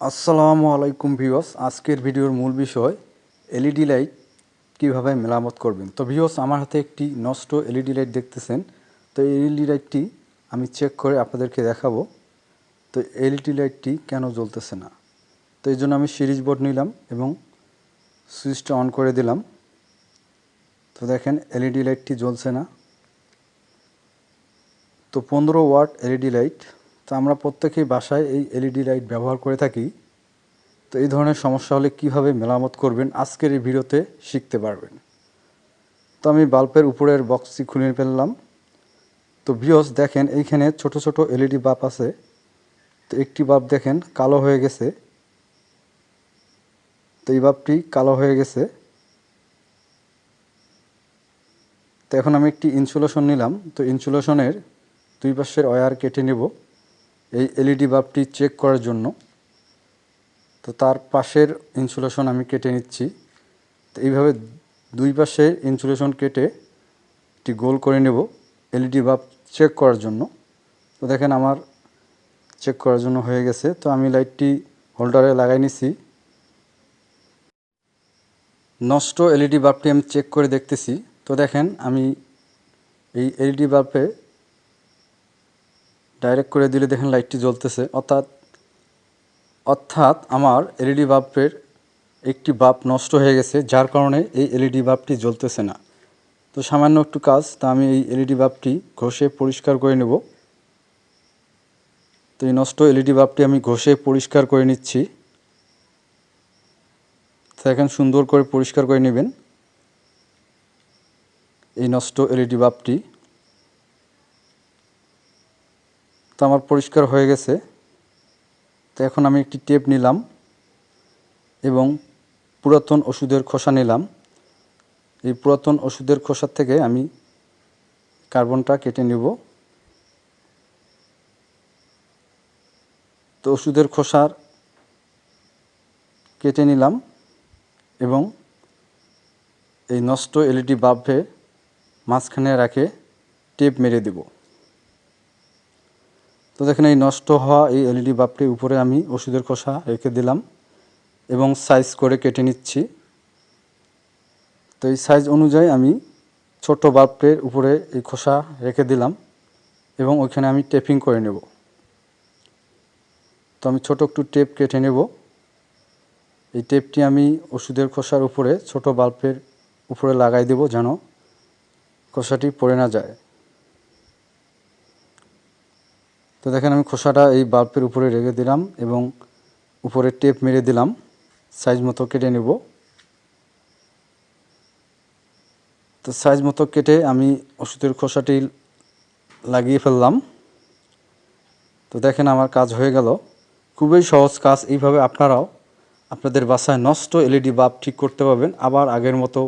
আসসালামু আলাইকুম ভিউস আজকের ভিডিওর মূল বিষয় এলইডি লাইট কীভাবে মেরামত করবেন। তো ভিউস আমার হাতে একটি নষ্ট এলইডি লাইট দেখতেছেন। তো এলইডি লাইটটি আমি চেক করে আপনাদেরকে দেখাবো। তো এলইডি লাইটটি কেন জ্বলতেছে না? তো এই জন্য আমি সিরিজ বোর্ড নিলাম এবং সুইচটা অন করে দিলাম। তো দেখেন, এলইডি লাইটটি জ্বলছে না। তো পনেরো ওয়াট এলইডি লাইট তো আমরা প্রত্যেকেই বাসায় এই এলইডি লাইট ব্যবহার করে থাকি। তো এই ধরনের সমস্যা হলে কীভাবে মেরামত করবেন? আজকের এই ভিডিওতে শিখতে পারবেন। তো আমি বাল্বের উপরের বক্সটি খুলে ফেললাম। তো ভিওস দেখেন, এইখানে ছোট ছোট এলইডি বাল্ব আছে। তো একটি বাল্ব দেখেন, কালো হয়ে গেছে। তো এই বাল্বটি কালো হয়ে গেছে। তো এখন আমি একটি ইনসুলেশন নিলাম। তো ইনসুলেশনের দুই পাশের ওয়্যার কেটে নেব। এই এলইডি বাল্বটি চেক করার জন্য। তো তার পাশের ইনসুলেশন আমি কেটে নিচ্ছি। তো এইভাবে দুই পাশের ইনসুলেশন কেটে একটি গোল করে নেব এলইডি বাল্ব চেক করার জন্য। তো দেখেন আমার চেক করার জন্য হয়ে গেছে। তো আমি লাইটটি হোল্ডারে লাগাই নিছি। নষ্ট এলইডি বাল্বটি আমি চেক করে দেখতেছি। তো দেখেন আমি এই এলইডি বাল্বে ডাইরেক্ট করে দিলে দেখেন লাইটটি জ্বলতেছে। অর্থাৎ অর্থাৎ আমার এলইডি বাল্বের একটি বাল্ব নষ্ট হয়ে গেছে, যার কারণে এই এলইডি বাল্বটি জ্বলতেছে না। তো সামান্য একটু কাজ, তা আমি এই এলইডি বাল্বটি ঘষে পরিষ্কার করে নেব। তো এই নষ্ট এলইডি বাল্বটি আমি ঘষে পরিষ্কার করে নিচ্ছি। দেখেন সুন্দর করে পরিষ্কার করে নেবেন। এই নষ্ট এলইডি বাল্বটি। তো আমার পরিষ্কার হয়ে গেছে। তো এখন আমি একটি টেপ নিলাম এবং পুরাতন ওষুধের খোসা নিলাম। এই পুরাতন ওষুধের খোসার থেকে আমি কার্বনটা কেটে নেব। তো ওষুধের খোসার কেটে নিলাম এবং এই নষ্ট এলইডি বাল্বে মাঝখানে রাখে টেপ মেরে দেব। তো দেখেন, এই নষ্ট হওয়া এই এলইডি বাল্বটির উপরে আমি ওষুধের খোসা রেখে দিলাম এবং সাইজ করে কেটে নিচ্ছি। তো এই সাইজ অনুযায়ী আমি ছোট বাল্বের উপরে এই খোসা রেখে দিলাম এবং ওইখানে আমি টেপিং করে নেব। তো আমি ছোট একটু টেপ কেটে নেব। এই টেপটি আমি ওষুধের খোসার উপরে ছোট বাল্বের উপরে লাগাই দেব যেন খোসাটি পড়ে না যায়। তো দেখেন আমি খোসাটা এই বাল্বের উপরে রেখে দিলাম এবং উপরে টেপ মেরে দিলাম। সাইজ মতো কেটে নেব। তো সাইজ মতো কেটে আমি ওষুধের খোসাটি লাগিয়ে ফেললাম। তো দেখেন আমার কাজ হয়ে গেল। খুবই সহজ কাজ এইভাবে আপনারাও আপনাদের বাসায় নষ্ট এলইডি বাল্ব ঠিক করতে পারবেন। আবার আগের মতো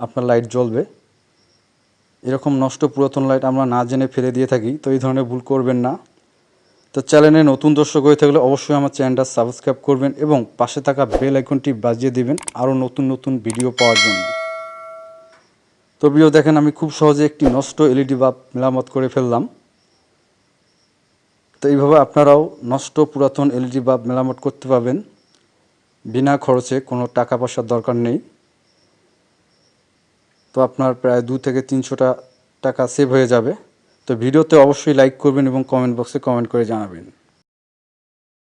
আপনার লাইট জ্বলবে। এরকম নষ্ট পুরাতন লাইট আমরা না জেনে ফেলে দিয়ে থাকি, তো এই ধরনের ভুল করবেন না। তো চ্যানেলে নতুন দর্শক হয়ে থাকলে অবশ্যই আমার চ্যানেলটা সাবস্ক্রাইব করবেন এবং পাশে থাকা বেল আইকনটি বাজিয়ে দেবেন আরও নতুন নতুন ভিডিও পাওয়ার জন্য। তো ভিডিও দেখেন, আমি খুব সহজে একটি নষ্ট এলইডি বাল্ব মেরামত করে ফেললাম। তো এইভাবে আপনারাও নষ্ট পুরাতন এলইডি বাল্ব মেরামত করতে পারবেন। বিনা খরচে কোনো টাকা পয়সার দরকার নেই। তো আপনার প্রায় দু থেকে তিনশোটা টাকা সেভ হয়ে যাবে। তো ভিডিওতে অবশ্যই লাইক করবেন এবং কমেন্ট বক্সে কমেন্ট করে জানাবেন।